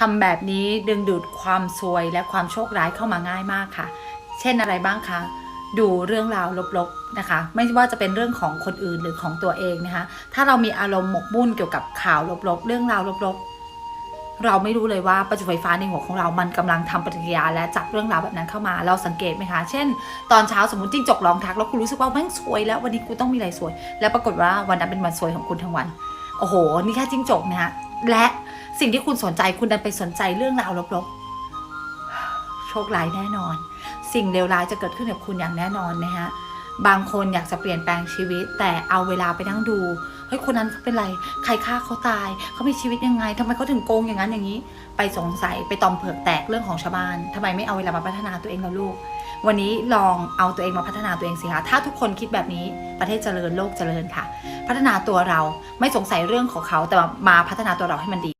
ทำแบบนี้ดึงดูดความซวยและความโชคร้ายเข้ามาง่ายมากค่ะ เช่นอะไรบ้างคะ ดูเรื่องราวลบๆนะคะ ไม่ว่าจะเป็นเรื่องของคนอื่นหรือของตัวเองนะคะ ถ้าเรามีอารมณ์หมกมุ่นเกี่ยวกับข่าวลบๆ เรื่องราวลบๆ เราไม่รู้เลยว่าประจุไฟฟ้าในหัวของเรา มันกำลังทำปฏิกิริยาและจับเรื่องราวแบบนั้นเข้ามา เราสังเกตไหมคะ เช่น ตอนเช้าสมมติจิ้งจกร้องทักแล้วคุณรู้สึกว่าแม่งสวยแล้ววันนี้กูต้องมีอะไรสวย แล้วปรากฏว่าวันนั้นเป็นวันสวยของคุณทั้งวัน โอ้โห นี่แค่จิ้งจกนะฮะ และ สิ่งที่คุณสนใจคุณดันไปสนใจเรื่องราวลบๆ โชคร้ายแน่นอน สิ่งเลวร้ายจะเกิดขึ้นกับคุณอย่างแน่นอนนะฮะบางคนอยากจะเปลี่ยนแปลงชีวิต แต่เอาเวลาไปนั่งดูเฮ้ยคนนั้นเขาเป็นไร ใครฆ่าเขาตายเขามีชีวิตยังไงทำไมเขาถึงโกงอย่างนั้นอย่างนี้ ไปสงสัยไปตอมเผือกแตกเรื่องของชาวบ้านทำไมไม่เอาเวลามาพัฒนาตัวเองล่ะลูก วันนี้ลองเอาตัวเองมาพัฒนาตัวเองสิคะถ้าทุกคนคิดแบบนี้ประเทศเจริญโลกเจริญค่ะ พัฒนาตัวเราไม่สงสัยเรื่องของเขาแต่มาพัฒนาตัวเราให้มันดี